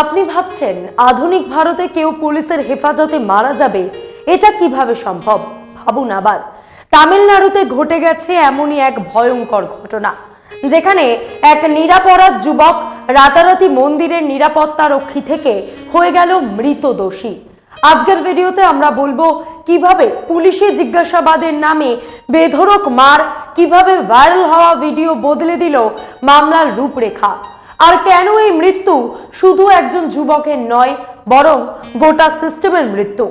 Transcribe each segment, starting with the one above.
আপনি ভাবছেন আধুনিক ভারতে কেউ পুলিশের হেফাজতে মারা যাবে? এটা কীভাবে সম্ভব? ভাবুন আবার। তামিলনাড়ুতে ঘটে গেছে এমনই এক ভয়ঙ্কর ঘটনা, যেখানে এক নিরাপরাধ যুবক রাতারাতি মন্দিরের নিরাপত্তা রক্ষী থেকে হয়ে গেল মৃত দোষী। আজকের ভিডিওতে আমরা বলব কীভাবে পুলিশি জিজ্ঞাসাবাদের নামে বেধড়ক মার কীভাবে ভাইরাল হওয়া ভিডিও বদলে দিল মামলার রূপরেখা। আর কেন এই মৃত্যু? শুধু একজন যুবকের নয়, বরং গোটা সিস্টেমের মৃত্যু।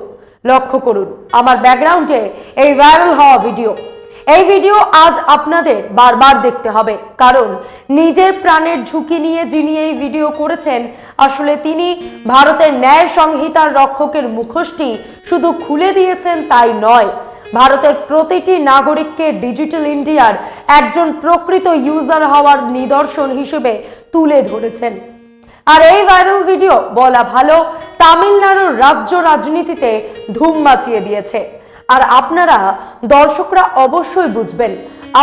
লক্ষ্য করুন, আমার ব্যাকগ্রাউন্ডে এই ভাইরাল হওয়া ভিডিও। এই ভিডিও আজ আপনাদের বারবার দেখতে হবে, কারণ নিজের প্রাণের ঝুঁকি নিয়ে যিনি এই ভিডিও করেছেন, আসলে তিনি ভারতের ন্যায় সংহিতার রক্ষকের মুখোশটি শুধু খুলে দিয়েছেন তাই নয় ভারতের প্রতিটি নাগরিককে ডিজিটাল ইন্ডিয়ার একজন প্রকৃত ইউজার হওয়ার নিদর্শন হিসেবে তুলে ধরেছেন। আর এই ভাইরাল ভিডিও বলা ভালো, তামিলনাড়ুর রাজ্য রাজনীতিতে ধুম মাচিয়ে দিয়েছে। আর আপনারা দর্শকরা অবশ্যই বুঝবেন,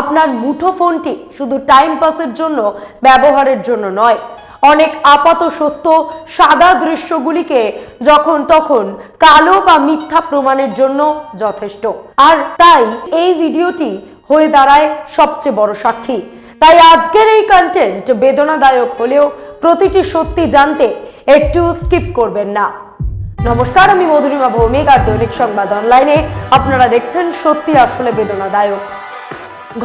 আপনার মুঠো ফোনটি শুধু টাইম পাসের জন্য, ব্যবহারের জন্য নয় অনেক আপাত সত্য সাদা দৃশ্যগুলিকে যখন তখন কালো বা মিথ্যা প্রমাণের জন্য যথেষ্ট। আর তাই এই ভিডিওটি হয়ে দাঁড়ায় সবচেয়ে বড় সাক্ষী। তাই আজকের এই কন্টেন্ট বেদনাদায়ক হলেও প্রতিটি সত্যি জানতে একটু স্কিপ করবেন না। নমস্কার, আমি মধুরিমা ভৌমিক, আর দৈনিক সংবাদ অনলাইনে আপনারা দেখছেন সত্যি আসলে বেদনাদায়ক।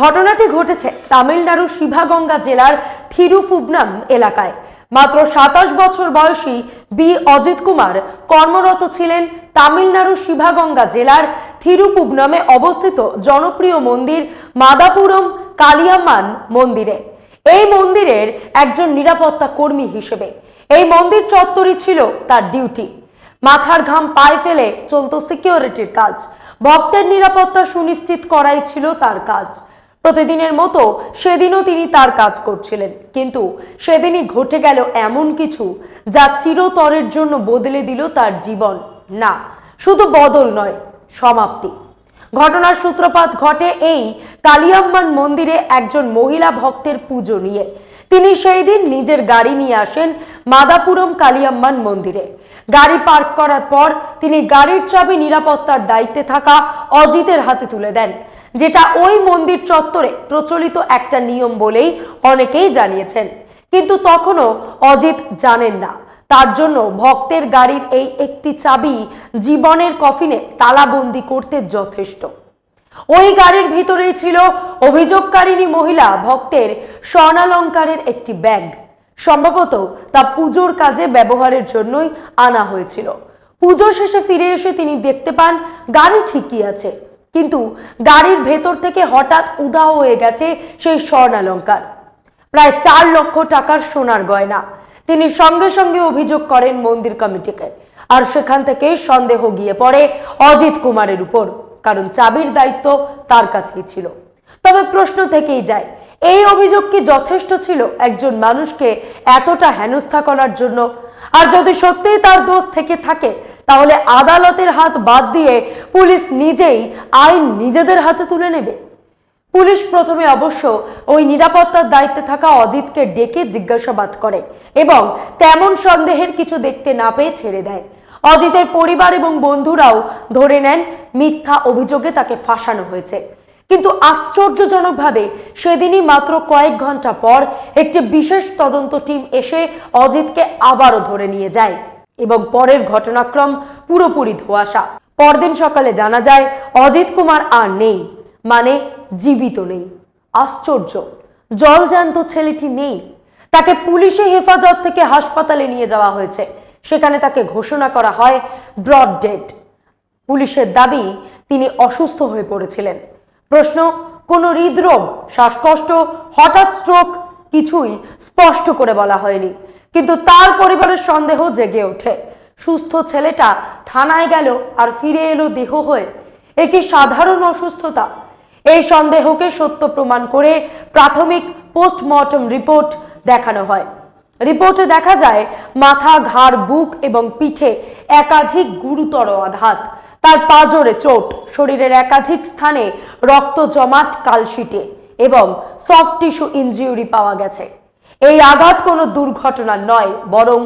ঘটনাটি ঘটেছে তামিলনাড়ুর শিভাগঙ্গা জেলার থিরুফুবনাম এলাকায়। মাত্র সাতাশ বছর বয়সী বি অজিত কুমার কর্মরত ছিলেন তামিলনাড়ু শিভাগঙ্গা জেলার থিরুপুবনামে অবস্থিত জনপ্রিয় মন্দির মাদাপুরম কালিয়াম্মান মন্দিরে। এই মন্দিরের একজন নিরাপত্তা কর্মী হিসেবে এই মন্দির চত্বরই ছিল তার ডিউটি। মাথার ঘাম পায়ে ফেলে চলতো সিকিউরিটির কাজ। ভক্তের নিরাপত্তা সুনিশ্চিত করাই ছিল তার কাজ। প্রতিদিনের মতো সেদিনও তিনি তার কাজ করছিলেন। কিন্তু সেদিনই ঘটে গেল এমন কিছু যা চিরতরের জন্য বদলে দিল তার জীবন। না, শুধু বদল নয়, সমাপ্তি। ঘটনার সূত্রপাত ঘটে এই কালিয়াম্মান মন্দিরে একজন মহিলা ভক্তের পুজো নিয়ে। তিনি সেই দিন নিজের গাড়ি নিয়ে আসেন মাদাপুরম কালিয়াম্মান মন্দিরে। গাড়ি পার্ক করার পর তিনি গাড়ির চাবি নিরাপত্তার দায়িত্বে থাকা অজিতের হাতে তুলে দেন। যেটা ওই মন্দির চত্বরে প্রচলিত একটা নিয়ম বলেই অনেকেই জানিয়েছেন। কিন্তু তখনও অজিত জানেন না। তার জন্য ভক্তের গাড়ির এই একটি চাবি জীবনের কফিনে তালাবন্দি করতে যথেষ্ট। ওই গাড়ির ভিতরেই ছিল অভিযোগকারিণী মহিলা ভক্তের স্বর্ণালঙ্কারের একটি ব্যাগ। সম্ভবত তা পুজোর কাজে ব্যবহারের জন্যই আনা হয়েছিল। পুজো শেষে ফিরে এসে তিনি দেখতে পান, গাড়ি ঠিকই আছে। কিন্তু গাড়ির ভেতর থেকে হঠাৎ উদাহ হয়ে গেছে সেই স্বর্ণালঙ্কার। প্রায় চার লক্ষ টাকার সোনার গয়না। তিনি সঙ্গে সঙ্গে অভিযোগ করেন মন্দির কমিটিকে। আর সেখান থেকে সন্দেহ গিয়ে পড়ে অজিত কুমারের উপর, কারণ চাবির দায়িত্ব তার কাছেই ছিল। তবে প্রশ্ন থেকেই যায়, এই অভিযোগ কি যথেষ্ট ছিল একজন মানুষকে এতটা হেনস্থা করার জন্য? আর যদি সত্যিই তার দোষ থেকে থাকে তাহলে আদালতের হাত বাদ দিয়ে পুলিশ নিজেই আইন নিজেদের হাতে তুলে নেবে। পুলিশ প্রথমে অবশ্য ওই নিরাপত্তার দায়িত্বে থাকা অজিতকে ডেকে জিজ্ঞাসাবাদ করে এবং তেমন সন্দেহের কিছু দেখতে না পেয়ে ছেড়ে দেয়। অজিতের পরিবার এবং বন্ধুরাও ধরে নেন মিথ্যা অভিযোগে তাকে ফাঁসানো হয়েছে। কিন্তু আশ্চর্যজনকভাবে সেদিনই মাত্র কয়েক ঘণ্টা পর একটি বিশেষ তদন্ত টিম এসে অজিতকে আবারও ধরে নিয়ে যায়। এবং পরের ঘটনাক্রম পুরোপুরি ধোঁয়াশা। পরদিন সকালে জানা যায়, অজিত কুমার আর নেই। মানে জীবিত নেই। আশ্চর্য। জল জলজান্ত ছেলেটি নেই। তাকে পুলিশে হেফাজত থেকে হাসপাতালে নিয়ে যাওয়া হয়েছে। সেখানে তাকে ঘোষণা করা হয় ব্রড ডেড পুলিশের দাবি, তিনি অসুস্থ হয়ে পড়েছিলেন। প্রশ্ন, কোনো হৃদরোগ, শ্বাসকষ্ট, হঠাৎ স্ট্রোক কিছুই স্পষ্ট করে বলা হয়নি। কিন্তু তার পরিবারের সন্দেহ জেগে ওঠে। সুস্থ ছেলেটা থানায় গেল আর ফিরে এলো দেহ হয়ে। এ কি সাধারণ অসুস্থতা। এই সন্দেহকে সত্য প্রমাণ করে প্রাথমিক পোস্টমর্টম রিপোর্ট দেখানো হয়। রিপোর্টে দেখা যায়, মাথা, ঘাড়, বুক এবং পিঠে একাধিক গুরুতর আঘাত। তার পাজরে চোট, শরীরের একাধিক স্থানে রক্ত জমাট, কালশিটে এবং সফট টিস্যু ইনজিউরি পাওয়া গেছে। এই আঘাত কোনো দুর্ঘটনা নয়, বরং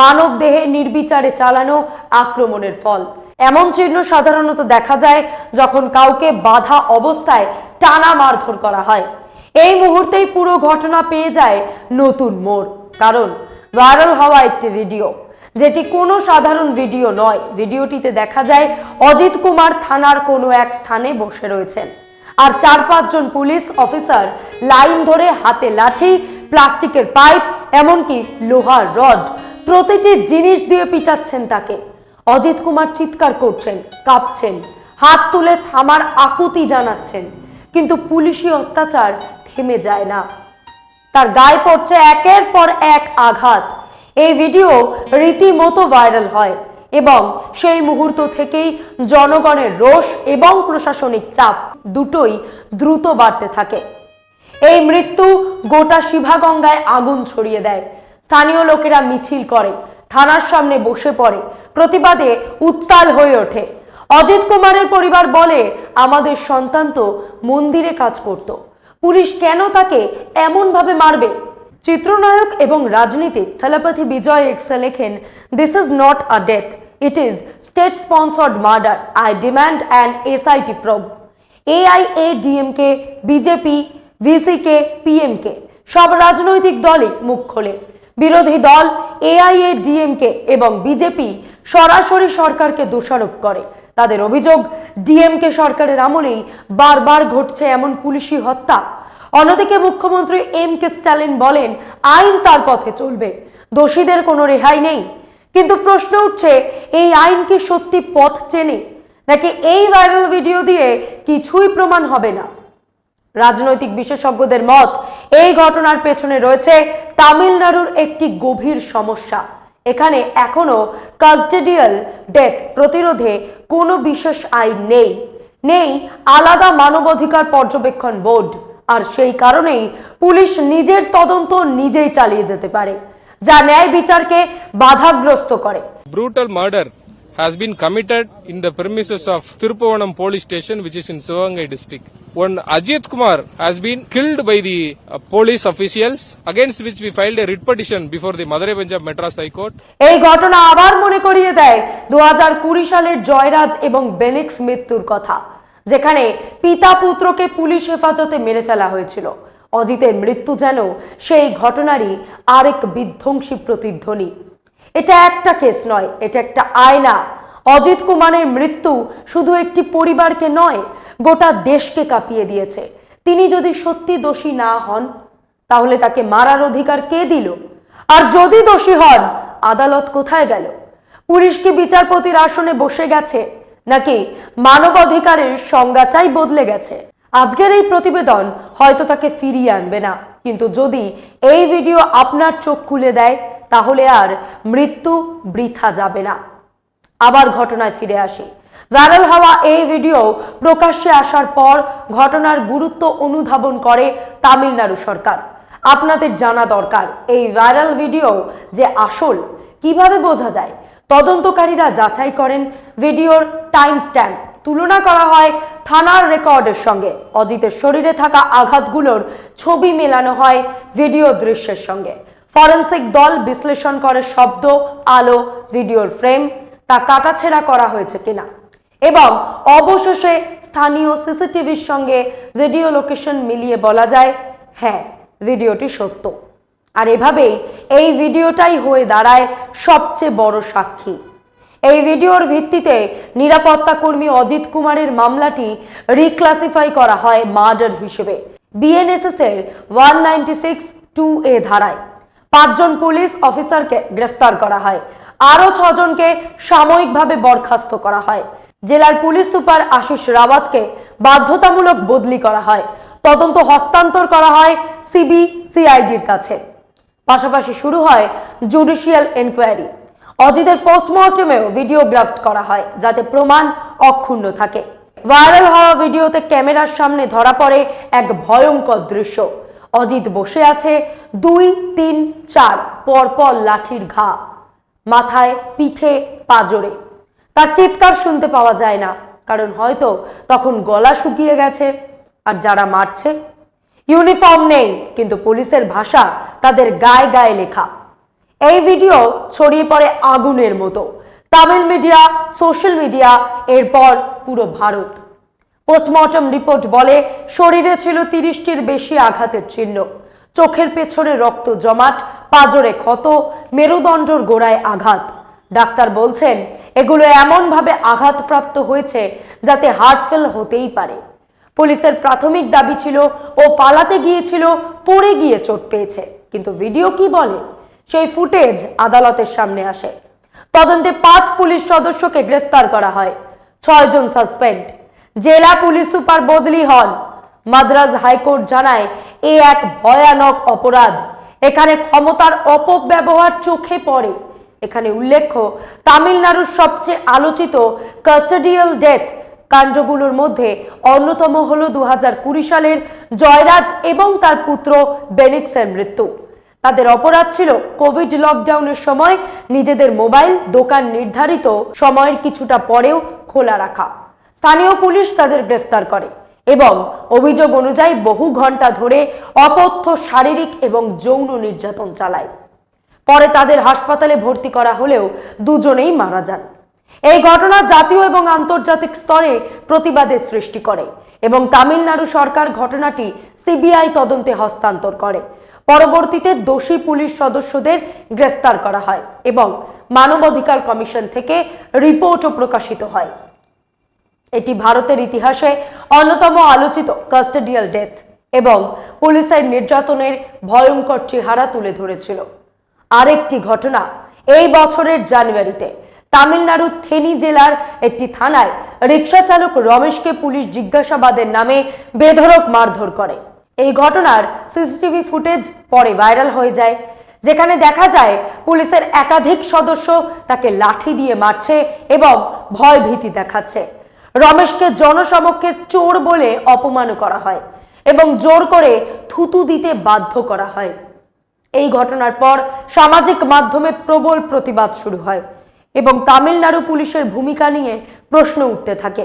মানব দেহে নির্বিচারে চালানো আক্রমণের ফল। এমন চিহ্ন সাধারণত দেখা যায় যখন কাউকে বাধা অবস্থায় টানা মারধর করা হয়। এই মুহূর্তেই পুরো ঘটনা পেয়ে যায় নতুন মোড়। কারণ, ভাইরাল হওয়া একটি ভিডিও, যেটি কোনো সাধারণ ভিডিও নয়। ভিডিওটিতে দেখা যায় অজিত কুমার থানার কোনো এক স্থানে বসে রয়েছেন। আর চার পাঁচজন পুলিশ অফিসার লাইন ধরে হাতে লাঠি প্লাস্টিকের পাইপ, এমনকি লোহার রড। প্রতিটি জিনিস দিয়ে পিটাচ্ছেন তাকে। অজিত কুমার চিৎকার করছেন, কাঁপছেন, হাত তুলে থামার আকুতি জানাচ্ছেন। কিন্তু পুলিশি অত্যাচার থেমে যায় না। তার গায়ে পড়ছে একের পর এক আঘাত। এই ভিডিও রীতিমতো ভাইরাল হয় এবং সেই মুহূর্ত থেকেই জনগণের রোষ এবং প্রশাসনিক চাপ দুটোই দ্রুত বাড়তে থাকে। এই মৃত্যু গোটা শিভাগঙ্গায় আগুন ছড়িয়ে দেয়। স্থানীয় লোকেরা মিছিল করে, থানার সামনে বসে পড়ে, প্রতিবাদে উত্তাল হয়ে ওঠে। অজিত কুমারের পরিবার বলে, আমাদের সন্তান তো মন্দিরে কাজ করত। পুলিশ কেন তাকে এমনভাবে মারবে? চিত্রনায়ক এবং রাজনীতিক থালাপতি বিজয় এক্সে লেখেন this is not a death it is state sponsored murder I demand an SIT probe AIADMK BJP VCK PMK সব রাজনৈতিক দলই মুখ খোলে। বিরোধী দল এআইএ ডিএমকে এবং বিজেপি সরাসরি সরকারকে দোষারোপ করে। তাদের অভিযোগ ডিএমকে সরকারের আমলেই বারবার ঘটছে এমন পুলিশি হত্যা। অন্যদিকে মুখ্যমন্ত্রী এম কে স্ট্যালিন বলেন, আইন তার পথে চলবে। দোষীদের কোনো রেহাই নেই। কিন্তু প্রশ্ন উঠছে, এই আইন কি সত্যি পথ চেনে? নাকি এই ভাইরাল ভিডিও দিয়ে কিছুই প্রমাণ হবে না? রাজনৈতিক বিশেষজ্ঞদের মত, এই ঘটনার পেছনে রয়েছে তামিলনাড়ুর একটি গভীর সমস্যা। এখানে এখনও কাস্টেডিয়াল ডেথ প্রতিরোধে কোনো বিশেষ আইন নেই। নেই আলাদা মানবাধিকার পর্যবেক্ষণ বোর্ড। আর সেই কারণেই পুলিশ নিজের তদন্ত নিজেই চালিয়ে যেতে পারে, যা ন্যায় বিচারকে বাধাগ্রস্ত করে। Brutal murder has been committed in the premises of Tirupuvanam police station which is in Sivagangai district. One Ajit Kumar has been killed by the uh, police officials against which we filed a writ petition before the Madurai Punjab Madras High Court. এই ঘটনা আবার মনে করিয়ে দেয় দু হাজার কুড়ি সালের জয়রাজ এবং বেনিক্স মৃত্যুর কথা যেখানে পিতা পুত্রকে পুলিশ হেফাজতে মেরে ফেলা হয়েছিল অজিতের মৃত্যু যেন সেই ঘটনারই আরেক বিধ্বংসী প্রতিধ্বনি এটা একটা কেস নয়, এটা একটা আয়না। অজিত কুমারের মৃত্যু শুধু একটি পরিবারকে নয়, গোটা দেশকে কাঁপিয়ে দিয়েছে। তিনি যদি সত্যি দোষী না হন, তাহলে তাকে মারার অধিকার কে দিল? আর যদি দোষী হন, আদালত কোথায় গেল? পুলিশ কি বিচারপতির আসনে বসে গেছে, নাকি মানবাধিকারের সংজ্ঞাটাই বদলে গেছে? আজকের এই প্রতিবেদন হয়তো তাকে ফিরিয়ে আনবে না, কিন্তু যদি এই ভিডিও আপনার চোখ খুলে দেয় তাহলে আর মৃত্যু বৃথা যাবে না। আবার ঘটনায় ফিরে আসি। ভাইরাল হওয়া এই ভিডিও প্রকাশ্যে আসার পর ঘটনার গুরুত্ব অনুধাবন করে তামিলনাড়ু সরকার। আপনাদের জানা দরকার, এই ভাইরাল ভিডিও যে আসল, কীভাবে বোঝা যায়? তদন্তকারীরা যাচাই করেন ভিডিওর টাইম স্ট্যাম্প তুলনা করা হয় থানার রেকর্ডের সঙ্গে। অজিতের শরীরে থাকা আঘাতগুলোর ছবি মেলানো হয় ভিডিও দৃশ্যের সঙ্গে। ফরেন্সিক দল বিশ্লেষণ করে শব্দ, আলো, ভিডিওর ফ্রেম, তা কাটাছেড়া করা হয়েছে কিনা। এবং অবশেষে স্থানীয় সিসিটিভির সঙ্গে ভিডিও লোকেশন মিলিয়ে বলা যায় হ্যাঁ ভিডিওটি সত্য। আর এভাবেই এই ভিডিওটাই হয়ে দাঁড়ায় সবচেয়ে বড় সাক্ষী। এই ভিডিওর ভিত্তিতে নিরাপত্তা কর্মী অজিত কুমারের মামলাটি রিক্লাসিফাই করা হয় মার্ডার হিসেবে। বিএনএসএস এর one ninety six two A ধারায়। পাঁচজন পুলিশ অফিসারকে গ্রেফতার করা হয়। আরও ছজনকে সাময়িকভাবে বরখাস্ত করা হয়। জেলার পুলিশ সুপার আশিস রাওয়াতকে বাধ্যতামূলক বদলি করা হয়। তদন্ত হস্তান্তর করা হয় সিবি সিআইডির কাছে। পাশাপাশি শুরু হয় জুডিশিয়াল এনকোয়ারি। অজিতের পোস্টমর্টমেও ভিডিওগ্রাফট করা হয়, যাতে প্রমাণ অক্ষুণ্ণ থাকে। ভাইরাল হওয়া ভিডিওতে ক্যামেরার সামনে ধরা পড়ে এক ভয়ঙ্কর দৃশ্য। অজিত বসে আছে দুই, তিন, চার, পরপর লাঠির ঘা, মাথায় পিঠে পাজরে। তার চিৎকার শুনতে পাওয়া যায় না, কারণ হয়তো তখন গলা শুকিয়ে গেছে আর যারা মারছে। ইউনিফর্ম নেই, কিন্তু পুলিশের ভাষা তাদের গায়ে গায়ে লেখা। এই ভিডিও ছড়িয়ে পড়ে আগুনের মতো। তামিল মিডিয়া, সোশ্যাল মিডিয়া, এরপর পুরো ভারত। পোস্টমর্টম রিপোর্ট বলে, শরীরে ছিল তিরিশটির বেশি আঘাতের চিহ্ন। চোখের পেছনে রক্ত জমাট, পাজরে ক্ষত, মেরুদণ্ডর গোড়ায় আঘাত। ডাক্তার বলছেন, এগুলো এমনভাবে আঘাতপ্রাপ্ত হয়েছে যাতে হার্ট ফেল হতেই পারে। পুলিশের প্রাথমিক দাবি ছিল, ও পালাতে গিয়েছিল, পড়ে গিয়ে চোট পেয়েছে। কিন্তু ভিডিও কি বলে? সেই ফুটেজ আদালতের সামনে আসে। তদন্তে পাঁচ পুলিশ সদস্যকে গ্রেফতার করা হয়। ছয়জন সাসপেন্ড। জেলা পুলিশ সুপার বদলি হন। মাদ্রাজ হাইকোর্ট জানায়, এ এক ভয়ানক অপরাধ। এখানে ক্ষমতার অপব্যবহার চোখে পড়ে। এখানে উল্লেখ্য, তামিলনাড়ুর সবচেয়ে আলোচিত কাস্টাডিয়াল ডেথ কাণ্ডগুলোর মধ্যে অন্যতম হল দু হাজার কুড়ি সালের জয়রাজ এবং তার পুত্র বেনিক্সের মৃত্যু। তাদের অপরাধ ছিল কোভিড লকডাউনের সময় নিজেদের মোবাইল, দোকান নির্ধারিত সময়ের কিছুটা পরেও খোলা রাখা। স্থানীয় পুলিশ তাদের গ্রেফতার করে এবং অভিযোগ অনুযায়ী বহু ঘণ্টা ধরে অপথ্য শারীরিক এবং যৌন নির্যাতন চালায়। পরে তাদের হাসপাতালে ভর্তি করা হলেও দুজনেই মারা যান। এই ঘটনা জাতীয় এবং আন্তর্জাতিক স্তরে প্রতিবাদের সৃষ্টি করে এবং তামিলনাড়ু সরকার ঘটনাটি সিবিআই তদন্তে হস্তান্তর করে। পরবর্তীতে দোষী পুলিশ সদস্যদের গ্রেফতার করা হয় এবং মানবাধিকার কমিশন থেকে রিপোর্টও প্রকাশিত হয়। এটি ভারতের ইতিহাসে অন্যতম আলোচিত কাস্টাডিয়াল ডেথ এবং পুলিশের নির্যাতনের ভয়ঙ্কর চেহারা তুলে ধরেছিল। আরেকটি ঘটনা, এই বছরের জানুয়ারিতে তামিলনাড়ুর থেনি জেলার একটি থানায় রিক্সা চালক রমেশকে পুলিশ জিজ্ঞাসাবাদের নামে বেধড়ক মারধর করে। এই ঘটনার সিসিটিভি ফুটেজ পরে ভাইরাল হয়ে যায়, যেখানে দেখা যায় পুলিশের একাধিক সদস্য তাকে লাঠি দিয়ে মারছে এবং ভয় ভীতি দেখাচ্ছে। রমেশকে জনসমক্ষে চোর বলে অপমান করা হয় এবং জোর করে থুতু দিতে বাধ্য করা হয়। এই ঘটনার পর সামাজিক মাধ্যমে প্রবল প্রতিবাদ শুরু হয় এবং তামিলনাড়ু পুলিশের ভূমিকা নিয়ে প্রশ্ন উঠতে থাকে,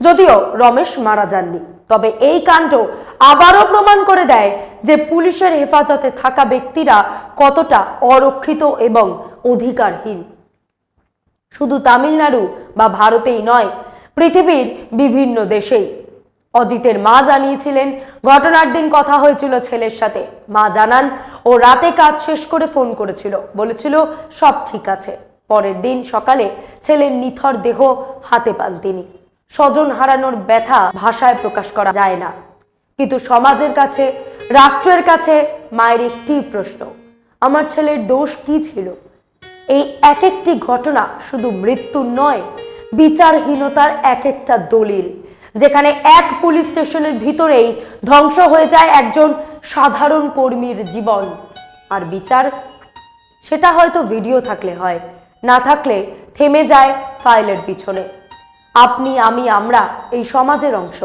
যদিও রমেশ মারা যাননি। তবে এই কাণ্ড আবারও প্রমাণ করে দেয় যে পুলিশের হেফাজতে থাকা ব্যক্তিরা কতটা অরক্ষিত এবং অধিকারহীন। শুধু তামিলনাড়ু বা ভারতেই নয় পৃথিবীর বিভিন্ন দেশেই। অজিতের মা জানিয়েছিলেন, ঘটনার দিন কথা হয়েছিল ছেলের সাথে। মা জানান, ও রাতে কাজ শেষ করে ফোন করেছিল। বলেছিল, সব ঠিক আছে। পরের দিন সকালে ছেলের নিথর দেহ হাতে পান তিনি। স্বজন হারানোর ব্যথা ভাষায় প্রকাশ করা যায় না। কিন্তু সমাজের কাছে, রাষ্ট্রের কাছে মায়ের একটি প্রশ্ন, আমার ছেলের দোষ কি ছিল? এই এক একটি ঘটনা শুধু মৃত্যুর নয় বিচারহীনতার এক একটা দলিল, যেখানে এক পুলিশ স্টেশনের ভিতরেই ধ্বংস হয়ে যায় একজন সাধারণ কর্মীর জীবন। আর বিচার? সেটা হয়তো ভিডিও থাকলে হয়, না থাকলে থেমে যায় ফাইলের পিছনে। আপনি, আমি, আমরা এই সমাজের অংশ।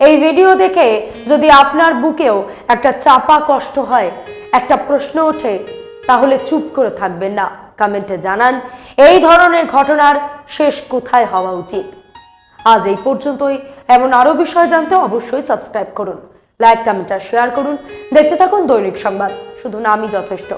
এই ভিডিও দেখে যদি আপনার বুকেও একটা চাপা কষ্ট হয়, একটা প্রশ্ন ওঠে, তাহলে চুপ করে থাকবেন না। কমেন্টে জানান, এই ধরনের ঘটনার শেষ কোথায় হওয়া উচিত? আজ এই পর্যন্তই। এমন আরও বিষয় জানতে অবশ্যই সাবস্ক্রাইব করুন, লাইক, কমেন্ট আর শেয়ার করুন। দেখতে থাকুন দৈনিক সংবাদ। শুধু নামই যথেষ্ট।